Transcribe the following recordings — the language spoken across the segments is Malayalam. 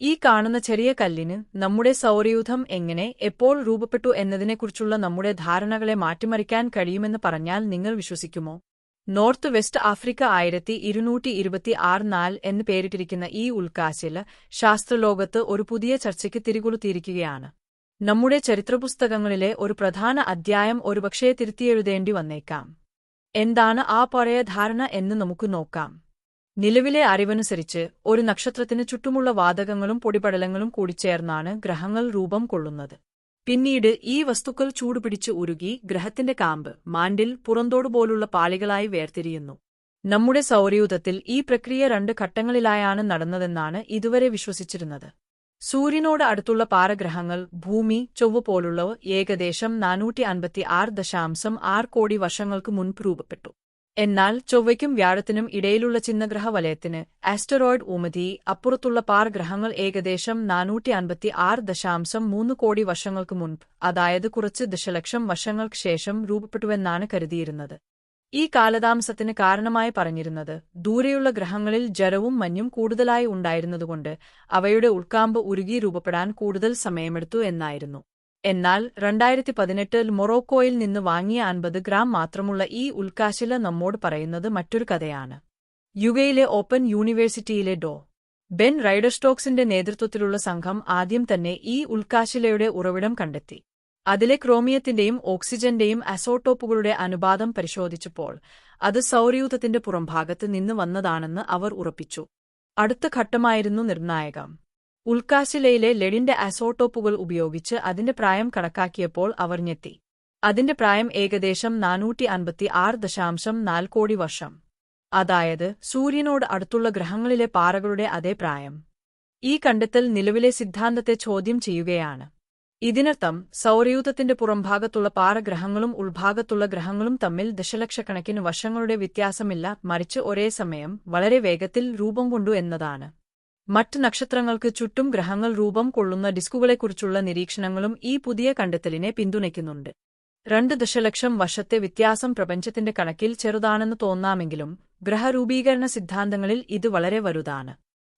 ഈ കാണുന്ന ചെറിയ കല്ലിന് നമ്മുടെ സൗരയൂഥം എങ്ങനെ എപ്പോൾ രൂപപ്പെട്ടു എന്നതിനെക്കുറിച്ചുള്ള നമ്മുടെ ധാരണകളെ മാറ്റിമറിക്കാൻ കഴിയുമെന്ന് പറഞ്ഞാൽ നിങ്ങൾ വിശ്വസിക്കുമോ? നോർത്ത് വെസ്റ്റ് ആഫ്രിക്ക ആയിരത്തി ഇരുന്നൂറ്റി ഇരുപത്തി ആറ് നാല് എന്ന് പേരിട്ടിരിക്കുന്ന ഈ ഉൾക്കാശിൽ ശാസ്ത്രലോകത്ത് ഒരു പുതിയ ചർച്ചയ്ക്ക് തിരികൊളുത്തിയിരിക്കുകയാണ്. നമ്മുടെ ചരിത്രപുസ്തകങ്ങളിലെ ഒരു പ്രധാന അധ്യായം ഒരുപക്ഷേ തിരുത്തിയെഴുതേണ്ടി വന്നേക്കാം. എന്താണ് ആ പഴയ ധാരണ എന്ന് നമുക്ക് നോക്കാം. നിലവിലെ അറിവനുസരിച്ച് ഒരു നക്ഷത്രത്തിന് ചുറ്റുമുള്ള വാതകങ്ങളും പൊടിപടലങ്ങളും കൂടിച്ചേർന്നാണ് ഗ്രഹങ്ങൾ രൂപം കൊള്ളുന്നത്. പിന്നീട് ഈ വസ്തുക്കൾ ചൂടുപിടിച്ച് ഉരുകി ഗ്രഹത്തിന്റെ കാമ്പ് മാൻഡിൽ പുറന്തോട് പോലുള്ള പാളികളായി വേർതിരിയുന്നു. നമ്മുടെ സൗരയൂഥത്തിൽ ഈ പ്രക്രിയ രണ്ട് ഘട്ടങ്ങളിലായാണ് നടന്നതെന്നാണ് ഇതുവരെ വിശ്വസിച്ചിരുന്നത്. സൂര്യനോട് അടുത്തുള്ള പാരഗ്രഹങ്ങൾ ഭൂമി ചൊവ്വ പോലുള്ളവ ഏകദേശം നാനൂറ്റി അൻപത്തി ആറ് ദശാംശം ആറ് കോടി വർഷങ്ങൾക്ക് മുൻപ് രൂപപ്പെട്ടു. എന്നാൽ ചൊവ്വയ്ക്കും വ്യാഴത്തിനും ഇടയിലുള്ള ചിഹ്നഗ്രഹ വലയത്തിന് ആസ്റ്ററോയിഡ് ഊമതി അപ്പുറത്തുള്ള പാർ ഗ്രഹങ്ങൾ ഏകദേശം നാനൂറ്റി അൻപത്തി ആറ് ദശാംശം മൂന്ന് കോടി വർഷങ്ങൾക്ക് മുൻപ് അതായത് കുറച്ച് ദശലക്ഷം വർഷങ്ങൾക്ക് ശേഷം രൂപപ്പെട്ടുവെന്നാണ് കരുതിയിരുന്നത്. ഈ കാലതാമസത്തിന് കാരണമായി പറഞ്ഞിരുന്നത് ദൂരെയുള്ള ഗ്രഹങ്ങളിൽ ജലവും മഞ്ഞും കൂടുതലായി ഉണ്ടായിരുന്നതുകൊണ്ട് അവയുടെ ഉൾക്കാമ്പ് ഉരുകി രൂപപ്പെടാൻ കൂടുതൽ സമയമെടുത്തു എന്നായിരുന്നു. എന്നാൽ രണ്ടായിരത്തി പതിനെട്ടിൽ മൊറോക്കോയിൽ നിന്ന് വാങ്ങിയ അൻപത് ഗ്രാം മാത്രമുള്ള ഈ ഉൽക്കാശില നമ്മോട് പറയുന്നത് മറ്റൊരു കഥയാണ്. യുഗയിലെ ഓപ്പൺ യൂണിവേഴ്സിറ്റിയിലെ ഡോ. ബെൻ റൈഡർസ്റ്റോക്സിന്റെ നേതൃത്വത്തിലുള്ള സംഘം ആദ്യം തന്നെ ഈ ഉൽക്കാശിലയുടെ ഉറവിടം കണ്ടെത്തി. അതിലെ ക്രോമിയത്തിന്റെയും ഓക്സിജന്റെയും അസോട്ടോപ്പുകളുടെ അനുപാതം പരിശോധിച്ചപ്പോൾ അത് സൗരയൂഥത്തിന്റെ പുറംഭാഗത്ത് നിന്ന് വന്നതാണെന്ന് അവർ ഉറപ്പിച്ചു. അടുത്ത ഘട്ടമായിരുന്നു നിർണായകം. ഉൽക്കാശിലയിലെ ലെഡിന്റെ അസോട്ടോപ്പുകൾ ഉപയോഗിച്ച് അതിന്റെ പ്രായം കണക്കാക്കിയപ്പോൾ അവർ ഞെത്തി അതിന്റെ പ്രായം ഏകദേശം നാനൂറ്റി അൻപത്തി ആറ് ദശാംശം നാല് കോടി വർഷം. അതായത് സൂര്യനോട് അടുത്തുള്ള ഗ്രഹങ്ങളിലെ പാറകളുടെ അതേ പ്രായം. ഈ കണ്ടെത്തൽ നിലവിലെ സിദ്ധാന്തത്തെ ചോദ്യം ചെയ്യുകയാണ്. ഇതിനർത്ഥം സൗരയൂഥത്തിന്റെ പുറംഭാഗത്തുള്ള പാറഗ്രഹങ്ങളും ഉൾഭാഗത്തുള്ള ഗ്രഹങ്ങളും തമ്മിൽ ദശലക്ഷക്കണക്കിന് വർഷങ്ങളുടെ വ്യത്യാസമില്ല മറിച്ച് ഒരേ സമയം വളരെ വേഗത്തിൽ രൂപം കൊണ്ടു എന്നതാണ്. മറ്റ് നക്ഷത്രങ്ങൾക്ക് ചുറ്റും ഗ്രഹങ്ങൾ രൂപം കൊള്ളുന്ന ഡിസ്കുകളെക്കുറിച്ചുള്ള നിരീക്ഷണങ്ങളും ഈ പുതിയ കണ്ടെത്തലിനെ പിന്തുണയ്ക്കുന്നുണ്ട്. രണ്ട് ദശലക്ഷം വർഷത്തെ വ്യത്യാസം പ്രപഞ്ചത്തിന്റെ കണക്കിൽ ചെറുതാണെന്ന് തോന്നാമെങ്കിലും ഗ്രഹരൂപീകരണ സിദ്ധാന്തങ്ങളിൽ ഇത് വളരെ വലുതാണ്.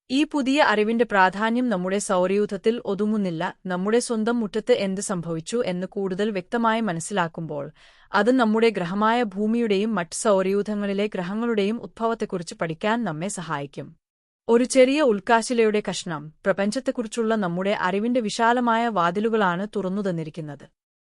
ഈ പുതിയ അറിവിന്റെ പ്രാധാന്യം നമ്മുടെ സൗരയൂഥത്തിൽ ഒതുങ്ങുന്നില്ല നമ്മുടെ സ്വന്തം മുറ്റത്ത് എന്ത് സംഭവിച്ചു എന്ന് കൂടുതൽ വ്യക്തമായി മനസ്സിലാക്കുമ്പോൾ അത് നമ്മുടെ ഗ്രഹമായ ഭൂമിയുടെയും മറ്റ് സൗരയൂഥങ്ങളിലെ ഗ്രഹങ്ങളുടെയും ഉദ്ഭവത്തെക്കുറിച്ച് പഠിക്കാൻ നമ്മെ സഹായിക്കും. ഒരു ചെറിയ ഉൽക്കാശിലയുടെ കഷ്ണം. പ്രപഞ്ചത്തെക്കുറിച്ചുള്ള നമ്മുടെ അറിവിന്റെ വിശാലമായ വാതിലുകളാണ് തുറന്നു തന്നിരിക്കുന്നത്